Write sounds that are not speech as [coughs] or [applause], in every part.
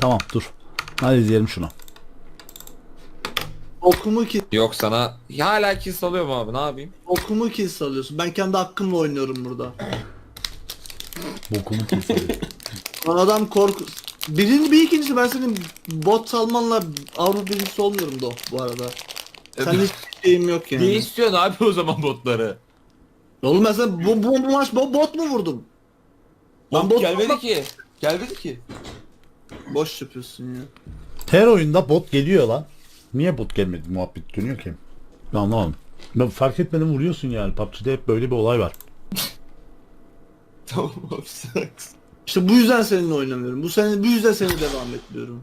Tamam dur. Hadi izleyelim şunu. Okumu ki Yok sana ya hala kill salıyorum abi ne yapayım? okumu ki salıyorsun. Ben kendi hakkımla oynuyorum burada. Bokumu keselim. [laughs] Lan adam korku... Birinci bir ikincisi ben senin bot salmanla Avrupa birincisi olmuyorum da bu arada. Sen hiç şeyim yok yani. Ne istiyorsun abi o zaman botları? Oğlum ben sana bu, bu, bu maç bo- bot mu vurdum? Lan Bot bot gelmedi ki. Gelmedi ki. Boş yapıyorsun ya. Her oyunda bot geliyor lan. Niye bot gelmedi muhabbet dönüyor ki? Ben anlamadım. Ben fark etmeden vuruyorsun yani. PUBG'de hep böyle bir olay var. [laughs] Tamam abi sen haklısın. İşte bu yüzden seninle oynamıyorum. Bu sene bu yüzden seni devam ettiriyorum.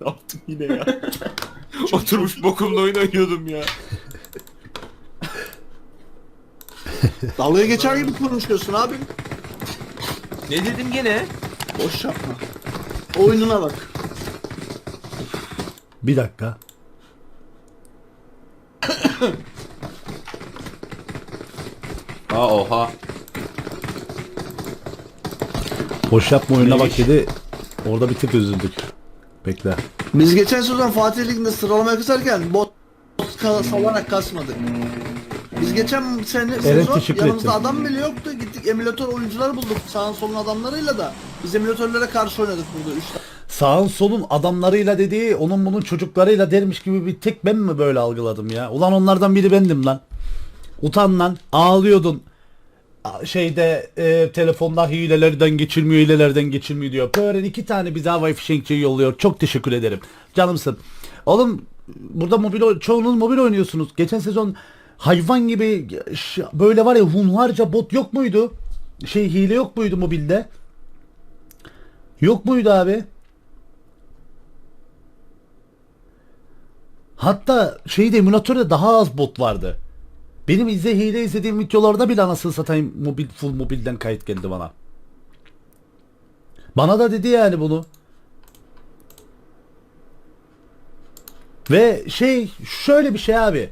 Ne [laughs] yaptım yine ya? [laughs] Oturmuş bokumla oyun oynuyordum ya. Dalga geçer gibi konuşuyorsun abi. Ne dedim gene? Boş yapma. Oyununa bak. Bir dakika. [coughs] Ha oha. Boş yapma oyununa bak dedi. Orada bir tık üzüldük. Bekle. Biz geçen sezon Fatih Ligi'nde sıralama kasarken bot ka- salarak kasmadık. Biz geçen sene sezon teşekkür yanımızda ettim. adam bile yoktu. Gittik emülatör oyuncular bulduk sağın solun adamlarıyla da. Biz emülatörlere karşı oynadık burada 3 Sağın solun adamlarıyla dediği onun bunun çocuklarıyla dermiş gibi bir tek ben mi böyle algıladım ya? Ulan onlardan biri bendim lan. Utan lan ağlıyordun. Şeyde e, telefonda hilelerden geçilmiyor hilelerden geçilmiyor diyor. Böyle iki tane bize havai fişekçi yolluyor. Çok teşekkür ederim. Canımsın. Oğlum burada mobil çoğunuz mobil oynuyorsunuz. Geçen sezon hayvan gibi böyle var ya hunharca bot yok muydu? Şey hile yok muydu mobilde? Yok muydu abi? Hatta şeyde emülatörde daha az bot vardı. Benim izle hile izlediğim videolarda bile anasını satayım mobil full mobilden kayıt geldi bana. Bana da dedi yani bunu. Ve şey şöyle bir şey abi.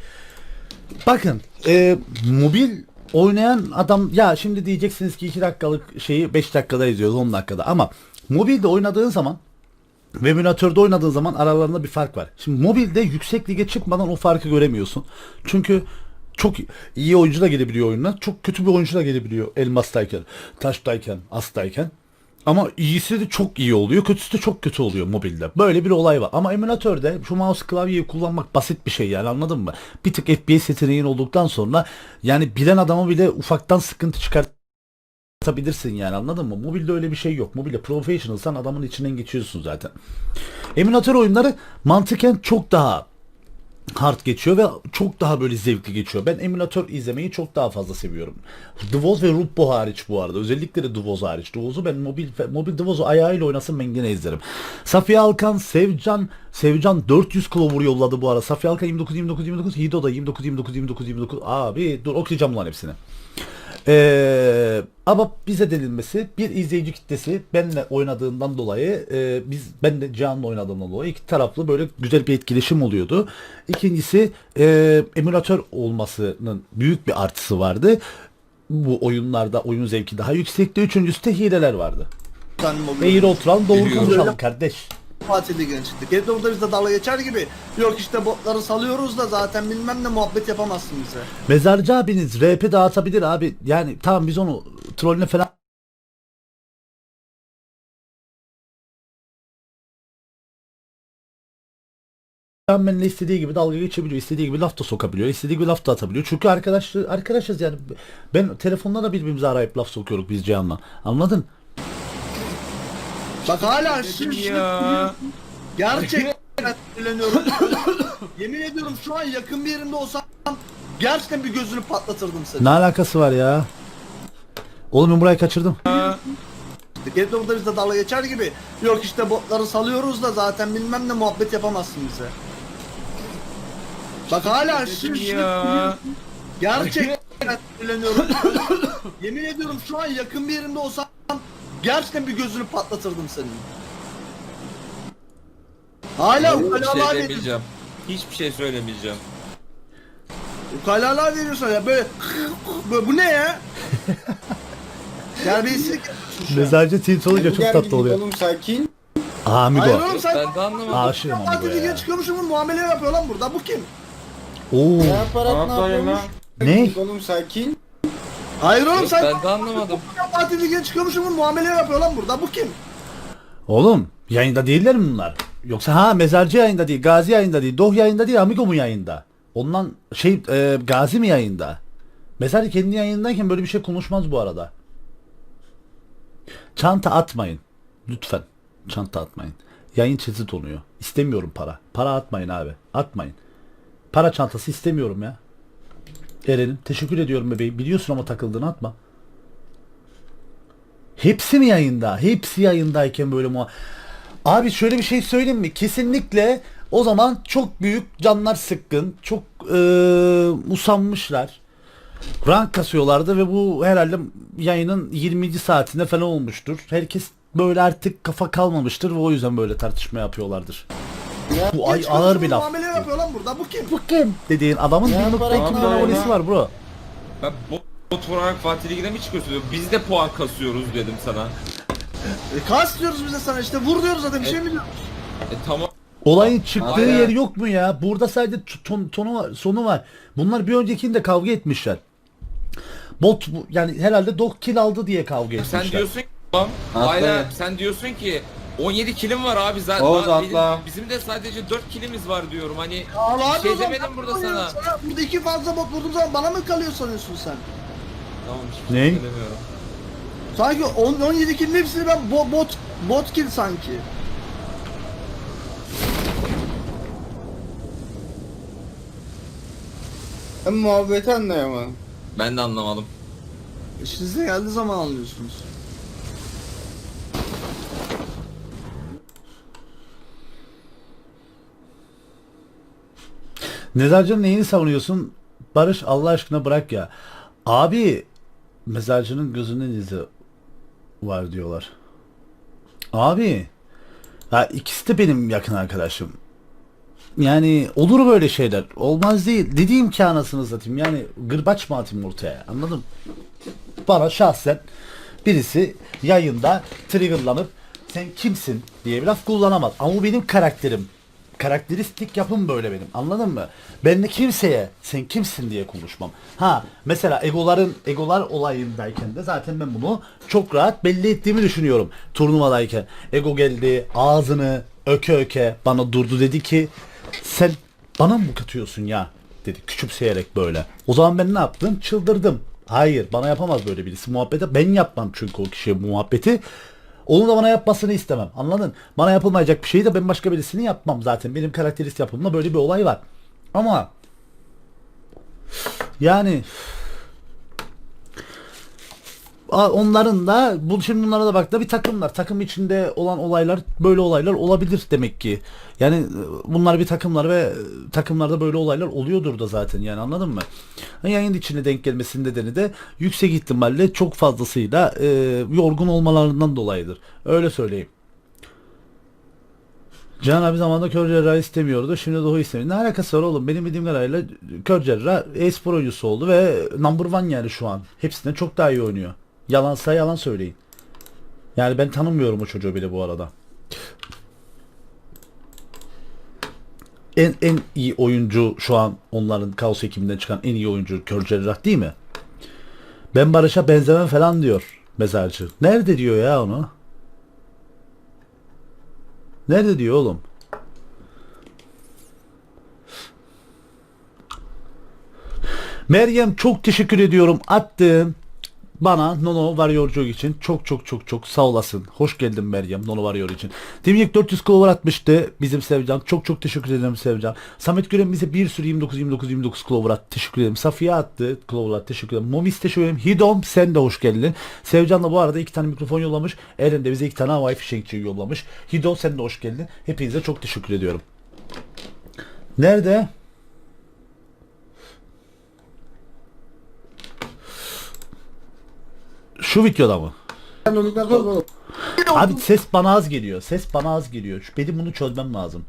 Bakın e, mobil oynayan adam ya şimdi diyeceksiniz ki 2 dakikalık şeyi 5 dakikada izliyoruz 10 dakikada ama mobilde oynadığın zaman ve emülatörde oynadığın zaman aralarında bir fark var. Şimdi mobilde yüksek lige çıkmadan o farkı göremiyorsun. Çünkü çok iyi oyuncu da gelebiliyor oyuna. Çok kötü bir oyuncu da gelebiliyor elmastayken, taştayken, astayken. Ama iyisi de çok iyi oluyor, kötüsü de çok kötü oluyor mobilde. Böyle bir olay var. Ama emülatörde şu mouse klavyeyi kullanmak basit bir şey yani anladın mı? Bir tık FPS yeteneğin olduktan sonra yani bilen adamı bile ufaktan sıkıntı çıkart atabilirsin yani anladın mı? Mobilde öyle bir şey yok. Mobilde professionalsan adamın içinden geçiyorsun zaten. Emülatör oyunları mantıken çok daha hard geçiyor ve çok daha böyle zevkli geçiyor. Ben emülatör izlemeyi çok daha fazla seviyorum. Dvoz ve Rubbo hariç bu arada. Özellikle de Dvoz hariç. Dvoz'u ben mobil mobil Dvoz'u ayağıyla oynasın ben gene izlerim. Safiye Alkan, Sevcan, Sevcan 400 klovur yolladı bu ara. Safiye Alkan 29 29 29, Hido da 29 29 29 29. Abi dur okuyacağım lan hepsini. Ee, ama bize denilmesi bir izleyici kitlesi benle oynadığından dolayı e, biz ben de Cihan'la oynadığımdan dolayı iki taraflı böyle güzel bir etkileşim oluyordu. İkincisi e, emülatör olmasının büyük bir artısı vardı. Bu oyunlarda oyun zevki daha yüksekti. Üçüncüsü de hileler vardı. mobil. Eğri oturan doğru konuşalım kardeş. Fatih Ligi'ne çıktık. Hep de bizde dalga geçer gibi. Yok işte botları salıyoruz da zaten bilmem ne muhabbet yapamazsın bize. Mezarcı abiniz RP dağıtabilir abi. Yani tamam biz onu trolüne falan benimle istediği gibi dalga geçebiliyor, istediği gibi laf da sokabiliyor, istediği gibi laf da atabiliyor. Çünkü arkadaş arkadaşız yani. Ben telefonda da birbirimize arayıp laf sokuyoruz biz Cihan'la. Anladın? Bak hala şu Ya. Gerçekten sinirleniyorum. [laughs] Yemin ediyorum şu an yakın bir yerinde olsam gerçekten bir gözünü patlatırdım seni. Ne alakası var ya? Oğlum ben burayı kaçırdım. Hep de burada bizde dalga geçer gibi. Yok işte botları salıyoruz da zaten bilmem ne muhabbet yapamazsın bize. Bak hala şu Ya. Gerçekten sinirleniyorum. [laughs] Yemin ediyorum şu an yakın bir yerinde olsam gerçekten bir gözünü patlatırdım senin. Hala Hiçbir ukalalar şey veriyorsun. demeyeceğim. Hiçbir şey söylemeyeceğim. Ukalalar veriyorsun ya böyle, böyle bu ne ya? [laughs] Terbiyesizlik yapıyorsun şu an. Mezarcı tilt olunca çok tatlı oluyor. Oğlum sakin. Amigo. Hayır oğlum sen Ben de anlamadım. Aşığım amigo ya. çıkıyormuşum muamele yapıyor lan burada. Bu kim? Oo. Ne yaparak ne yapıyormuş? Ne? Oğlum sakin. Hayır oğlum sen Ben de anlamadım. Fatih Lig'e çıkıyormuşum muamele yapıyor lan burada. Bu kim? Oğlum yayında değiller mi bunlar? Yoksa ha mezarcı yayında değil, gazi yayında değil, doh yayında değil, amigo mu yayında? Ondan şey e, gazi mi yayında? Mezarcı kendi yayındayken böyle bir şey konuşmaz bu arada. Çanta atmayın. Lütfen. Çanta atmayın. Yayın çizit oluyor. İstemiyorum para. Para atmayın abi. Atmayın. Para çantası istemiyorum ya. Eren'im teşekkür ediyorum bebeğim. Biliyorsun ama takıldığını atma. Hepsi mi yayında? Hepsi yayındayken böyle mu? Abi şöyle bir şey söyleyeyim mi? Kesinlikle o zaman çok büyük canlar sıkkın. Çok eee usanmışlar. Rank kasıyorlardı ve bu herhalde yayının 20. saatinde falan olmuştur. Herkes böyle artık kafa kalmamıştır ve o yüzden böyle tartışma yapıyorlardır. Bu ay ağır bir laf. Muamele yapıyor lan burada. Bu kim? Bu kim? Dediğin adamın Ya 1.2 para- milyon abonesi var bro. Ben bot, bot vurarak Fatih Ligi'ne mi çıkıyorsun? Biz de puan kasıyoruz dedim sana. E, kas diyoruz biz de sana işte. Vur diyoruz zaten bir şey mi diyoruz? E tamam. Olayın çıktığı Aynen. yer yok mu ya? Burada sadece ton, tonu var, sonu var. Bunlar bir öncekinde kavga etmişler. Bot yani herhalde dog kill aldı diye kavga etmişler. Sen diyorsun ki ya. sen diyorsun ki 17 kilim var abi zaten. Oğuz Daha atla. bizim de sadece 4 kilimiz var diyorum. Hani Allah bir şey Allah, demedim ben burada vuruyorum sana. Burada iki fazla bot vurduğum zaman bana mı kalıyor sanıyorsun sen? Tamam hiçbir Ne? şey demiyorum. Sanki 10 17 kill'in hepsini ben bo- bot bot kill sanki. Ben muhabbeti anlayamadım. Ben de anlamadım. İşinize geldiği zaman anlıyorsunuz. Mezarcının neyini savunuyorsun? Barış Allah aşkına bırak ya. Abi mezarcının gözünün izi var diyorlar. Abi ya ikisi de benim yakın arkadaşım. Yani olur böyle şeyler. Olmaz değil. Dediğim ki anasını satayım. Yani gırbaç mı atayım ortaya? Anladın? Bana şahsen birisi yayında triggerlanıp sen kimsin diye bir laf kullanamaz. Ama bu benim karakterim. Karakteristik yapım böyle benim. Anladın mı? Ben de kimseye sen kimsin diye konuşmam. Ha mesela egoların egolar olayındayken de zaten ben bunu çok rahat belli ettiğimi düşünüyorum. Turnuvadayken ego geldi ağzını öke öke bana durdu dedi ki sen bana mı katıyorsun ya dedi küçümseyerek böyle. O zaman ben ne yaptım? Çıldırdım. Hayır bana yapamaz böyle birisi muhabbete. Ben yapmam çünkü o kişiye muhabbeti. Onun da bana yapmasını istemem. Anladın? Bana yapılmayacak bir şeyi de ben başka birisini yapmam zaten. Benim karakterist yapımda böyle bir olay var. Ama yani onların da bu şimdi bunlara da bak da bir takımlar. Takım içinde olan olaylar böyle olaylar olabilir demek ki. Yani e, bunlar bir takımlar ve e, takımlarda böyle olaylar oluyordur da zaten yani anladın mı? Yayın içine denk gelmesinin nedeni de yüksek ihtimalle çok fazlasıyla e, yorgun olmalarından dolayıdır. Öyle söyleyeyim. Can abi zamanında kör cerrah istemiyordu. Şimdi Doğu istemiyor. Ne alakası var oğlum? Benim bildiğim kadarıyla kör cerrah e-spor oyuncusu oldu ve number one yani şu an. Hepsinden çok daha iyi oynuyor. Yalansa yalan söyleyin. Yani ben tanımıyorum o çocuğu bile bu arada. En en iyi oyuncu şu an onların kaos ekibinden çıkan en iyi oyuncu Kör Cerrah değil mi? Ben Barış'a benzemem falan diyor mezarcı. Nerede diyor ya onu? Nerede diyor oğlum? Meryem çok teşekkür ediyorum attığın bana Nono Warrior'cuk için çok çok çok çok sağ olasın. Hoş geldin Meryem Nono Warrior için. Timlik 400 klovlar atmıştı bizim Sevcan. Çok çok teşekkür ederim Sevcan. Samet Gören bize bir sürü 29 29 29 klovlar attı. Teşekkür ederim. Safiye attı klovlar teşekkür ederim. Momis teşekkür ederim. Hidom sen de hoş geldin. Sevcan da bu arada iki tane mikrofon yollamış. Eren de bize iki tane havai fişekçi yollamış. Hidom sen de hoş geldin. Hepinize çok teşekkür ediyorum. Nerede? Şu videoda mı? Abi ses bana az geliyor. Ses bana az geliyor. Şu- Benim bunu çözmem lazım.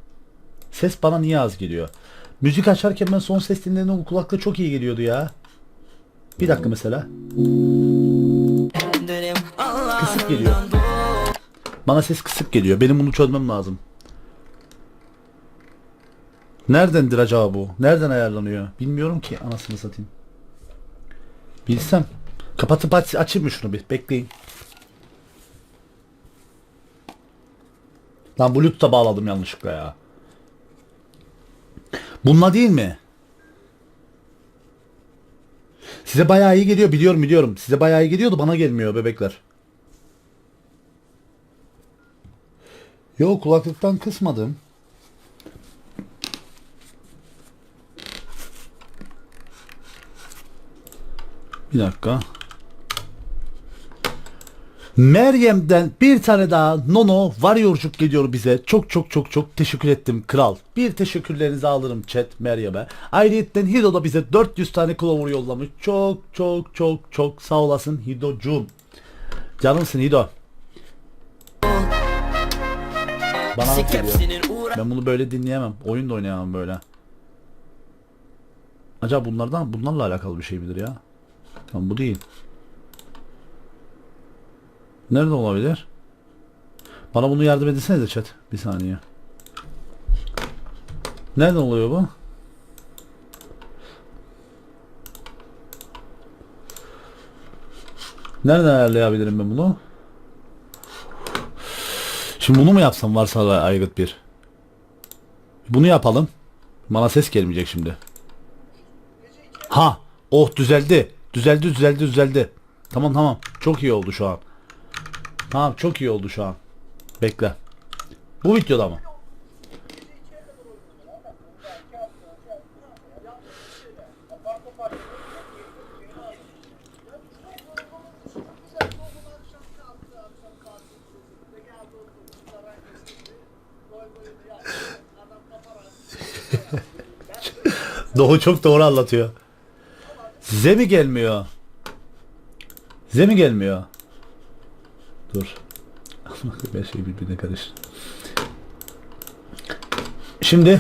Ses bana niye az geliyor? Müzik açarken ben son ses dinlediğimde o kulaklığı çok iyi geliyordu ya. Bir dakika mesela. Kısık geliyor. Bana ses kısık geliyor. Benim bunu çözmem lazım. Neredendir acaba bu? Nereden ayarlanıyor? Bilmiyorum ki anasını satayım. Bilsem. Kapatıp aç, açayım mı şunu bir? Bekleyin. Lan Bluetooth'a bağladım yanlışlıkla ya. Bununla değil mi? Size bayağı iyi geliyor biliyorum biliyorum. Size bayağı iyi geliyordu bana gelmiyor bebekler. Yok kulaklıktan kısmadım. Bir dakika. Meryem'den bir tane daha Nono Warrior'cuk geliyor bize. Çok çok çok çok teşekkür ettim kral. Bir teşekkürlerinizi alırım chat Meryem'e. Ayrıyetten Hido da bize 400 tane Clover yollamış. Çok çok çok çok sağ olasın Hido'cum. Canımsın Hido. Bana geliyor. Ben bunu böyle dinleyemem. Oyun da oynayamam böyle. Acaba bunlardan bunlarla alakalı bir şey midir ya? Tamam bu değil. Nerede olabilir? Bana bunu yardım etsenize chat. Bir saniye. Nereden oluyor bu? Nereden ayarlayabilirim ben bunu? Şimdi bunu mu yapsam varsa aygıt bir. Bunu yapalım. Bana ses gelmeyecek şimdi. Ha, oh düzeldi. Düzeldi, düzeldi, düzeldi. Tamam tamam. Çok iyi oldu şu an. Tamam çok iyi oldu şu an. Bekle. Bu videoda mı? [laughs] Doğu çok doğru anlatıyor. Size mi gelmiyor? Size mi gelmiyor? Dur. Her şey birbirine karıştı. Şimdi.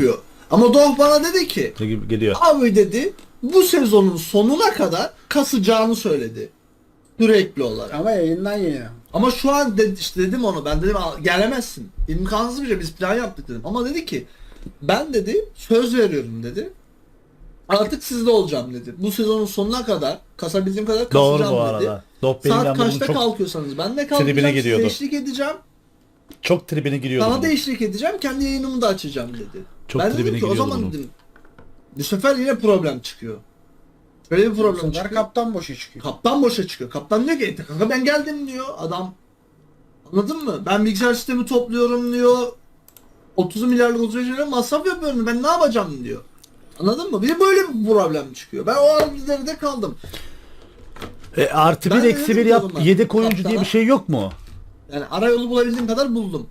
Ama Doh bana dedi ki ne gibi geliyor? abi dedi bu sezonun sonuna kadar kasacağını söyledi. Sürekli olarak. Ama yayından yayına. Ama şu an de, işte dedim onu ben dedim "Al, gelemezsin. İmkansız bir şey biz plan yaptık dedim. Ama dedi ki ben dedi söz veriyorum dedi. Artık sizde olacağım dedi. Bu sezonun sonuna kadar kasabildiğim kadar Doğru kasacağım bu dedi. arada. Saat bunu kaçta çok, kalkıyorsanız ben de kalkacağım. Size gidiyordu. eşlik edeceğim. çok tribine giriyordu. Sana da bunun. eşlik edeceğim. Kendi yayınımı da açacağım dedi. Çok ben tribine dedim ki o giriyordu zaman bunun. dedim. Bu sefer yine problem çıkıyor. Böyle bir problem sefer çıkıyor. kaptan boşa çıkıyor. Kaptan boşa çıkıyor. Kaptan diyor ki kanka ben geldim diyor adam. Anladın mı? Ben bilgisayar sistemi topluyorum diyor. 30 milyarlık uzayıcıyla masraf yapıyorum. Ben ne yapacağım diyor. Anladın mı? Bir de böyle bir problem çıkıyor. Ben o arada kaldım. E, artı Ben bir de eksi bir yap zaman, yedek oyuncu diye kaptana- bir şey yok mu? Yani arayolu bulabildiğim kadar buldum.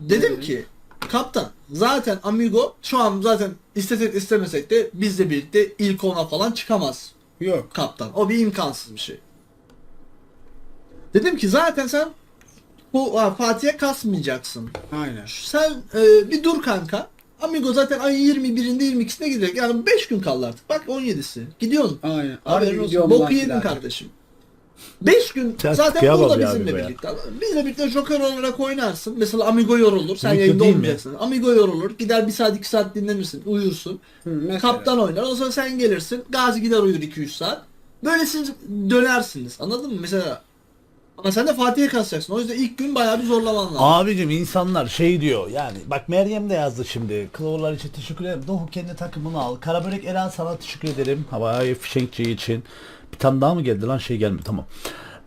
Dedim ki kaptan zaten Amigo şu an zaten istesek istemesek de bizle birlikte ilk ona falan çıkamaz Yok. kaptan. O bir imkansız bir şey. Dedim ki zaten sen bu ha, Fatih'e kasmayacaksın. Aynen. Sen e, bir dur kanka. Amigo zaten ayın 21'inde 22'sinde gidecek. Yani 5 gün kaldı artık. Bak 17'si. Gidiyorsun. Aynen. Haberin olsun. Boku yedin kardeşim. 5 gün Sen zaten burada bizimle birlikte. Bizle birlikte Joker olarak oynarsın. Mesela Amigo yorulur. Sen Video yayında mi? olmayacaksın. Amigo yorulur. Gider 1 saat 2 saat dinlenirsin. Uyursun. Hı. Kaptan oynar. O zaman sen gelirsin. Gazi gider uyur 2-3 saat. Böyle siz dönersiniz. Anladın mı? Mesela ama sen de Fatih'e kasacaksın. O yüzden ilk gün bayağı bir zorlaman lazım. Abicim insanlar şey diyor yani bak Meryem de yazdı şimdi. Kılavurlar için teşekkür ederim. Doğu kendi takımını al. Karabörek Eren sana teşekkür ederim. Havai fişekçi için. Bir tane daha mı geldi lan şey gelmedi tamam.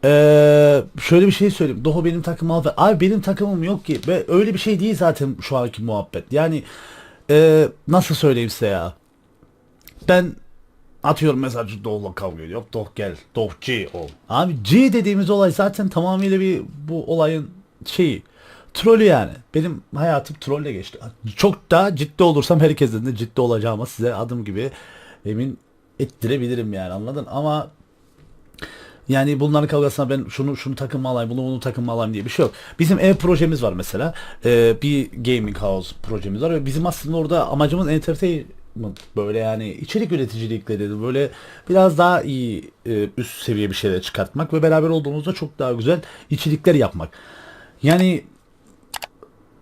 Ee, şöyle bir şey söyleyeyim. Doğu benim takımı al. Abi benim takımım yok ki. Ve öyle bir şey değil zaten şu anki muhabbet. Yani ee, nasıl söyleyeyim size ya. Ben atıyorum mesela Doğu'la kavga ediyor. Doğu gel. Doğu G ol. Abi G dediğimiz olay zaten tamamıyla bir bu olayın şeyi. Trolü yani. Benim hayatım trolle geçti. Çok daha ciddi olursam herkesten de ciddi olacağıma size adım gibi emin ettirebilirim yani anladın? Ama yani bunların kavgasına ben şunu şunu takımma alayım, bunu bunu takımma alayım diye bir şey yok. Bizim ev projemiz var mesela. Ee, bir gaming house projemiz var ve bizim aslında orada amacımız entertainment böyle yani içerik üreticilikleri böyle biraz daha iyi e, üst seviye bir şeyler çıkartmak ve beraber olduğumuzda çok daha güzel içerikler yapmak. Yani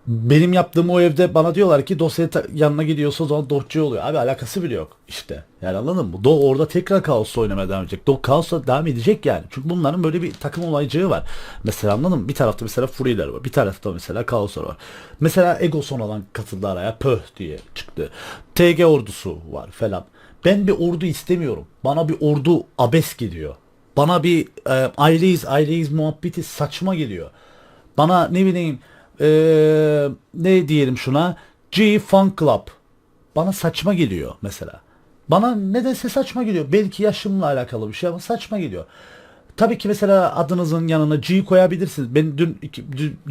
benim yaptığım o evde bana diyorlar ki dosya yanına gidiyorsa o zaman dosya oluyor. Abi alakası bile yok işte. Yani anladın mı? Do orada tekrar kaos oynamaya devam edecek. Do kaosla devam edecek yani. Çünkü bunların böyle bir takım olaycığı var. Mesela anladın mı? Bir tarafta mesela Furiler var. Bir tarafta mesela kaoslar var. Mesela Ego sonradan katıldı araya. Pöh diye çıktı. TG ordusu var falan. Ben bir ordu istemiyorum. Bana bir ordu abes geliyor. Bana bir e, aileyiz aileyiz muhabbeti saçma geliyor. Bana ne bileyim eee, ne diyelim şuna G Fan Club bana saçma geliyor mesela. Bana nedense saçma geliyor. Belki yaşımla alakalı bir şey ama saçma geliyor. Tabii ki mesela adınızın yanına G koyabilirsiniz. Ben dün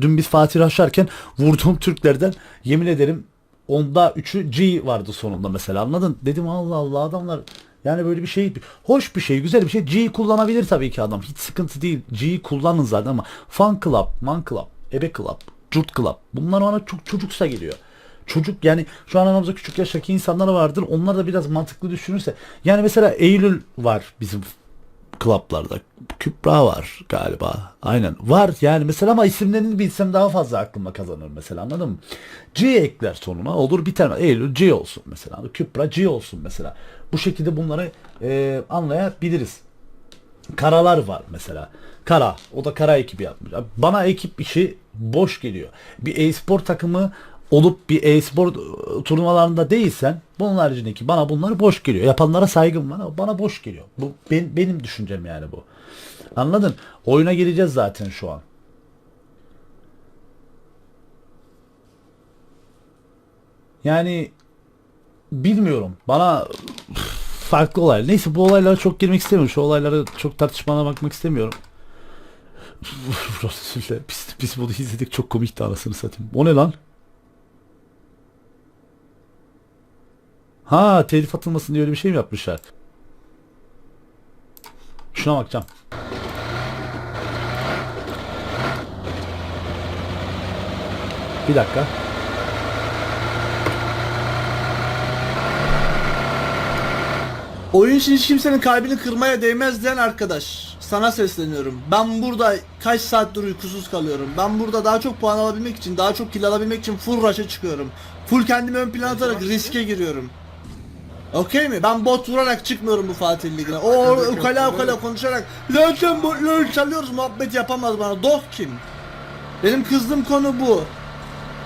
dün, biz Fatih açarken vurduğum Türklerden yemin ederim onda 3'ü G vardı sonunda mesela anladın? Dedim Allah Allah adamlar yani böyle bir şey hoş bir şey güzel bir şey G kullanabilir tabii ki adam hiç sıkıntı değil G kullanın zaten ama Fan Club, Man Club, Ebe Club, Curt Club bunlar bana çok çocuksa geliyor. Çocuk yani şu an aramızda küçük yaştaki insanlar vardır onlar da biraz mantıklı düşünürse yani mesela Eylül var bizim klaplarda. Kübra var galiba. Aynen. Var yani mesela ama isimlerini bilsem daha fazla aklıma kazanır mesela anladın mı? C ekler sonuna olur biter. Eylül C olsun mesela. Kübra C olsun mesela. Bu şekilde bunları e, anlayabiliriz. Karalar var mesela. Kara. O da kara ekibi yapmış. Bana ekip işi boş geliyor. Bir e-spor takımı olup bir e-spor e, turnuvalarında değilsen bunun haricindeki bana bunlar boş geliyor. Yapanlara saygım var ama bana boş geliyor. Bu ben- benim düşüncem yani bu. Anladın? Oyuna gireceğiz zaten şu an. Yani bilmiyorum. Bana farklı olay. Neyse bu olaylara çok girmek istemiyorum. Şu olaylara çok tartışmana bakmak istemiyorum. [laughs] Resulullah, biz, biz bunu izledik çok komikti anasını satayım. O ne lan? Ha telif atılmasın diye öyle bir şey mi yapmışlar? Şuna bakacağım. Bir dakika. Oyun için hiç kimsenin kalbini kırmaya değmez diyen arkadaş. Sana sesleniyorum. Ben burada kaç saattir uykusuz kalıyorum. Ben burada daha çok puan alabilmek için, daha çok kill alabilmek için full rush'a çıkıyorum. Full kendimi ön plana atarak riske giriyorum. Okey mi? Ben bot vurarak çıkmıyorum bu Fatih Ligi'ne. O ukala ukala konuşarak lan sen bot lan çalıyoruz muhabbet yapamaz bana. Doh kim? Benim kızdığım konu bu.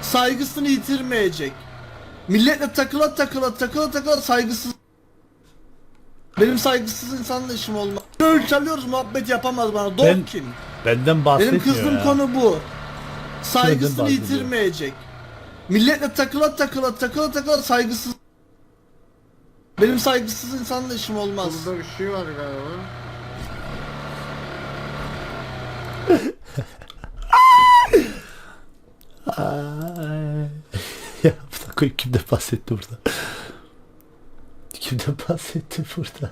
Saygısını yitirmeyecek. Milletle takıla takıla takıla takıla saygısız benim saygısız insanla işim olmaz. Öl çalıyoruz muhabbet yapamaz bana. Dog Ben- kim? Benden Benim bahsetmiyor kızdığım ya. konu bu. Saygısını bahsediyor. yitirmeyecek. Milletle takıla takıla takıla takıla saygısız. Benim saygısız insanla işim olmaz. Burada bir şey var galiba. Ay. [laughs] ya buna koyayım kimden bahsetti burada? Kimden [laughs] bahsetti burada?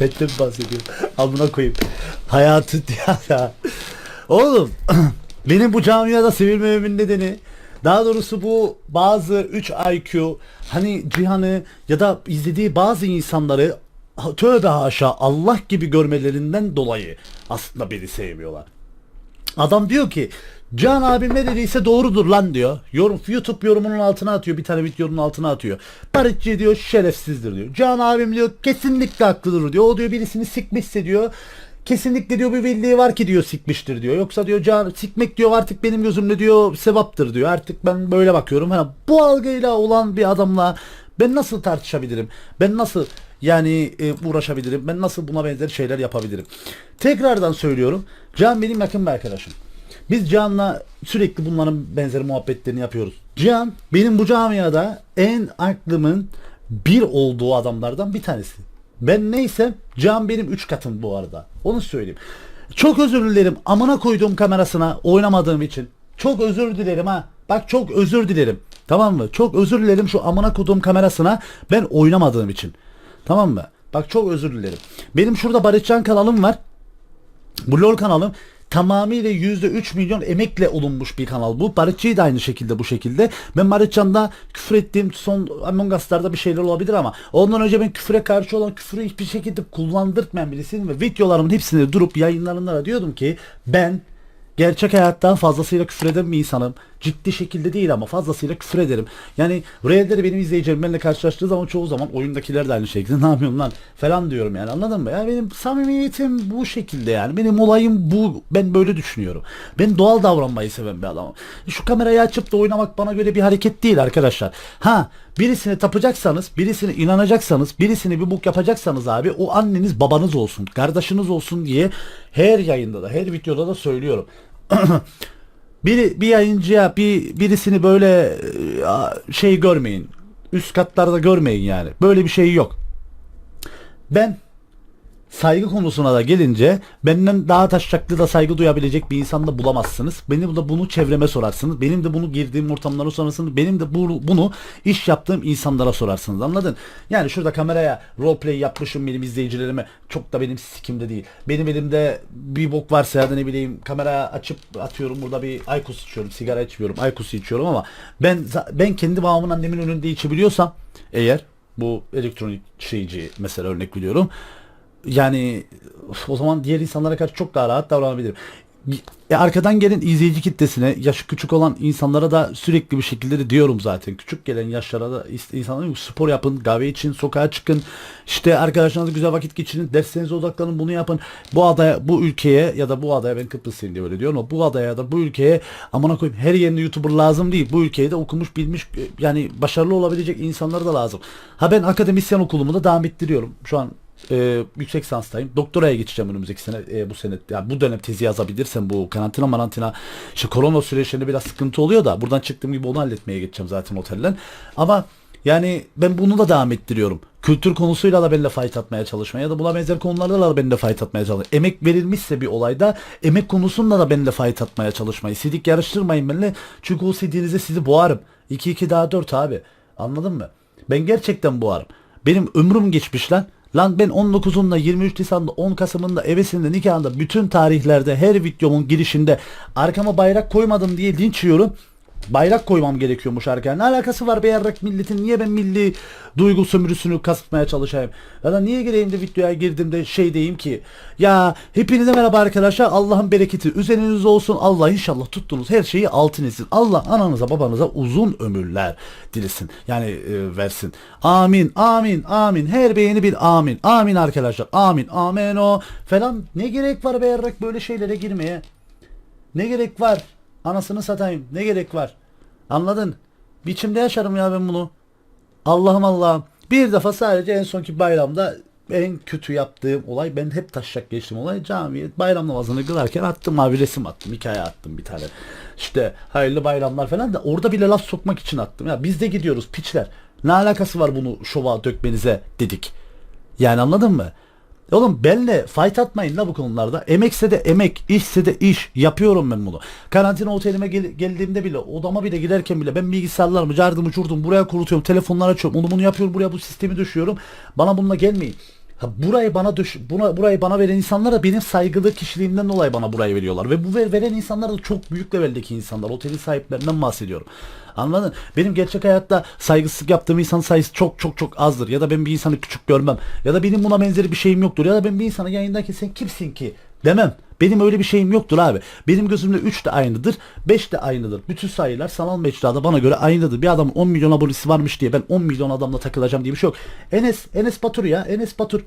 Benden mi bahsediyor? Amına koyayım. Hayatı [laughs] ya. Oğlum [clears throat] benim bu camiada sevilmememin nedeni daha doğrusu bu bazı 3 IQ hani Cihan'ı ya da izlediği bazı insanları tövbe haşa Allah gibi görmelerinden dolayı aslında beni sevmiyorlar. Adam diyor ki Can abim ne dediyse doğrudur lan diyor. Yorum, YouTube yorumunun altına atıyor. Bir tane videonun altına atıyor. Barışçı diyor şerefsizdir diyor. Can abim diyor kesinlikle haklıdır diyor. O diyor birisini sikmişse diyor. Kesinlikle diyor bir bildiği var ki diyor sikmiştir diyor. Yoksa diyor can sikmek diyor artık benim gözümde diyor sevaptır diyor. Artık ben böyle bakıyorum. Ha, bu algıyla olan bir adamla ben nasıl tartışabilirim? Ben nasıl yani e, uğraşabilirim? Ben nasıl buna benzer şeyler yapabilirim? Tekrardan söylüyorum. Can benim yakın bir arkadaşım. Biz Can'la sürekli bunların benzeri muhabbetlerini yapıyoruz. Can benim bu camiada en aklımın bir olduğu adamlardan bir tanesi. Ben neysem Can benim üç katım bu arada. Onu söyleyeyim. Çok özür dilerim amına koyduğum kamerasına oynamadığım için. Çok özür dilerim ha. Bak çok özür dilerim. Tamam mı? Çok özür dilerim şu amına koyduğum kamerasına ben oynamadığım için. Tamam mı? Bak çok özür dilerim. Benim şurada Barışcan kanalım var. Bu LoL kanalım tamamıyla %3 milyon emekle olunmuş bir kanal bu. Barışçı'yı da aynı şekilde bu şekilde. Ben Barışcan'da küfür ettiğim son Among Us'larda bir şeyler olabilir ama ondan önce ben küfüre karşı olan küfürü hiçbir şekilde kullandırtmayan birisiyim ve videolarımın hepsini durup yayınlarında da diyordum ki ben gerçek hayattan fazlasıyla küfür eden bir insanım. Ciddi şekilde değil ama fazlasıyla küfür ederim. Yani Reddit'de benim izleyicilerim benimle karşılaştığı zaman çoğu zaman oyundakiler de aynı şekilde ne yapıyorsun lan falan diyorum yani anladın mı? Ya benim samimiyetim bu şekilde yani. Benim olayım bu. Ben böyle düşünüyorum. Ben doğal davranmayı seven bir adamım. Şu kamerayı açıp da oynamak bana göre bir hareket değil arkadaşlar. Ha birisine tapacaksanız, birisine inanacaksanız, birisine bir buk yapacaksanız abi o anneniz babanız olsun, kardeşiniz olsun diye her yayında da, her videoda da söylüyorum. [clears throat] Biri bir yayıncıya bir birisini böyle e, şey görmeyin. Üst katlarda görmeyin yani. Böyle bir şey yok. Ben saygı konusuna da gelince benden daha taşacaklı da saygı duyabilecek bir insan da bulamazsınız. Benim de bunu çevreme sorarsınız. Benim de bunu girdiğim ortamlara sorarsınız. Benim de bu, bunu iş yaptığım insanlara sorarsınız. Anladın? Yani şurada kameraya roleplay yapmışım benim izleyicilerime. Çok da benim sikimde değil. Benim elimde bir bok varsa ya da ne bileyim kamera açıp atıyorum burada bir Aykos içiyorum. Sigara içmiyorum. Aykos içiyorum ama ben ben kendi babamın annemin önünde içebiliyorsam eğer bu elektronik şeyci mesela örnek veriyorum yani o zaman diğer insanlara karşı çok daha rahat davranabilirim. E, arkadan gelen izleyici kitlesine yaşı küçük olan insanlara da sürekli bir şekilde de diyorum zaten. Küçük gelen yaşlara da insanlara spor yapın, kahve için, sokağa çıkın. işte arkadaşlarınızla güzel vakit geçirin, derslerinize odaklanın, bunu yapın. Bu adaya, bu ülkeye ya da bu adaya ben Kıbrıslıyım diye böyle diyorum ama bu adaya ya da bu ülkeye amına koyayım her yerinde YouTuber lazım değil. Bu ülkeye de okumuş, bilmiş e, yani başarılı olabilecek insanlar da lazım. Ha ben akademisyen okulumu da devam ettiriyorum. Şu an e, yüksek lisanstayım. Doktoraya geçeceğim önümüzdeki sene e, bu sene. Yani bu dönem tezi yazabilirsem bu karantina marantina işte korona süreçlerinde biraz sıkıntı oluyor da buradan çıktığım gibi onu halletmeye geçeceğim zaten otelden. Ama yani ben bunu da devam ettiriyorum. Kültür konusuyla da benimle fight atmaya çalışmaya ya da buna benzer konularla da benimle fight atmaya çalışmaya. Emek verilmişse bir olayda emek konusunda da benimle fight atmaya çalışmayı. Sidik yarıştırmayın benimle. Çünkü o sidiğinize sizi boğarım. 2 2 daha 4 abi. Anladın mı? Ben gerçekten boğarım. Benim ömrüm geçmiş lan. Lan ben 19'unda 23 Nisan'da 10 Kasım'ında evesinde nikahında bütün tarihlerde her videomun girişinde arkama bayrak koymadım diye linç yiyorum. Bayrak koymam gerekiyormuş arkaya. Ne alakası var be yarrak milletin? Niye ben milli duygu sömürüsünü kasıtmaya çalışayım? Ya da niye gireyim de videoya girdiğimde şey diyeyim ki ya hepinize merhaba arkadaşlar Allah'ın bereketi üzerinizde olsun. Allah inşallah tuttuğunuz her şeyi altın etsin. Allah ananıza babanıza uzun ömürler dilesin. Yani e, versin. Amin amin amin. Her beğeni bir amin. Amin arkadaşlar. Amin. Amen o falan. Ne gerek var be yarrak böyle şeylere girmeye? Ne gerek var? Anasını satayım. Ne gerek var? Anladın? Biçimde yaşarım ya ben bunu. Allah'ım Allah'ım. Bir defa sadece en sonki bayramda en kötü yaptığım olay ben hep taşacak geçtim olay camiye bayram namazını kılarken attım abi resim attım hikaye attım bir tane işte hayırlı bayramlar falan da orada bile laf sokmak için attım ya biz de gidiyoruz piçler ne alakası var bunu şova dökmenize dedik yani anladın mı Oğlum benle fight atmayın la bu konularda. Emekse de emek, işse de iş. Yapıyorum ben bunu. Karantina otelime gel- geldiğimde bile, odama bile girerken bile ben bilgisayarlarımı, cardımı, curdum buraya kurutuyorum, telefonlar açıyorum. Onu bunu yapıyorum, buraya bu sistemi düşüyorum. Bana bununla gelmeyin. Ha, burayı bana düş, buna burayı bana veren insanlar da benim saygılı kişiliğimden dolayı bana burayı veriyorlar ve bu ver- veren insanlar da çok büyük leveldeki insanlar. Otelin sahiplerinden bahsediyorum. Anladın? Benim gerçek hayatta saygısızlık yaptığım insan sayısı çok çok çok azdır. Ya da ben bir insanı küçük görmem. Ya da benim buna benzeri bir şeyim yoktur. Ya da ben bir insana yayındayken sen kimsin ki demem. Benim öyle bir şeyim yoktur abi. Benim gözümde 3 de aynıdır. 5 de aynıdır. Bütün sayılar sanal mecrada bana göre aynıdır. Bir adamın 10 milyon abonesi varmış diye ben 10 milyon adamla takılacağım diye bir şey yok. Enes, Enes Batur ya. Enes Batur.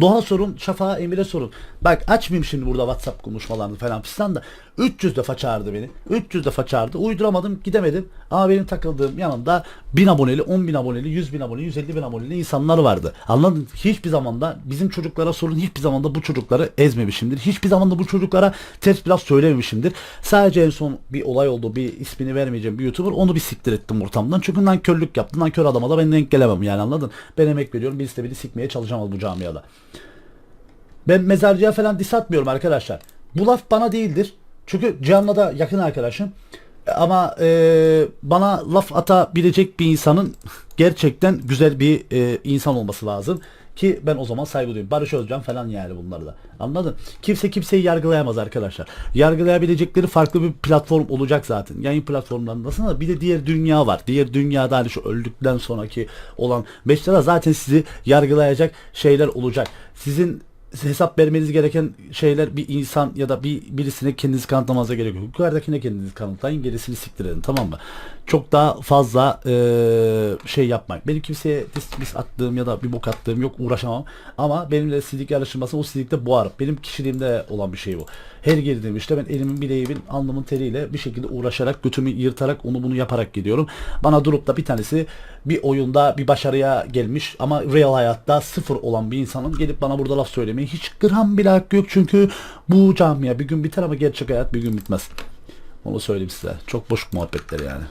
Doğa sorun, Şafak'a Emir'e sorun. Bak açmayayım şimdi burada WhatsApp konuşmalarını falan fistan da 300 defa çağırdı beni. 300 defa çağırdı. Uyduramadım, gidemedim. Ama benim takıldığım yanında 1000 aboneli, 10 bin aboneli, 100 bin aboneli, 150 bin aboneli insanlar vardı. Anladın? Hiçbir zamanda bizim çocuklara sorun, hiçbir zamanda bu çocukları ezmemişimdir. Hiçbir zamanda bu çocuklara ters biraz söylememişimdir. Sadece en son bir olay oldu. Bir ismini vermeyeceğim bir YouTuber. Onu bir siktir ettim ortamdan. Çünkü nankörlük yaptı. Nankör adama da ben denk gelemem yani anladın? Ben emek veriyorum. Birisi de beni sikmeye çalışamaz bu camiada. Ben mezarcıya falan dis atmıyorum arkadaşlar. Bu laf bana değildir. Çünkü Cihan'la da yakın arkadaşım. Ama e, bana laf atabilecek bir insanın gerçekten güzel bir e, insan olması lazım. Ki ben o zaman saygı duyuyorum. Barış Özcan falan yani bunları da. Anladın? Kimse kimseyi yargılayamaz arkadaşlar. Yargılayabilecekleri farklı bir platform olacak zaten. Yayın platformlarındasın da bir de diğer dünya var. Diğer dünyada hani şu öldükten sonraki olan meşrada zaten sizi yargılayacak şeyler olacak. Sizin hesap vermeniz gereken şeyler bir insan ya da bir birisine kendinizi kanıtlamanıza gerek yok. Yukarıdakine kendinizi kanıtlayın gerisini siktir edin tamam mı? Çok daha fazla eee, şey yapmayın. Benim kimseye dis attığım ya da bir bok attığım yok uğraşamam. Ama benimle sidik yarışılması o sidikte boğarım. Benim kişiliğimde olan bir şey bu. Her girdiğim işte ben elimin bileğimin alnımın teriyle bir şekilde uğraşarak götümü yırtarak onu bunu yaparak gidiyorum. Bana durup da bir tanesi bir oyunda bir başarıya gelmiş ama real hayatta sıfır olan bir insanın gelip bana burada laf söylemeyi hiç gram bile hakkı yok çünkü bu camia bir gün biter ama gerçek hayat bir gün bitmez. Onu söyleyeyim size. Çok boş muhabbetler yani.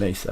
Neyse.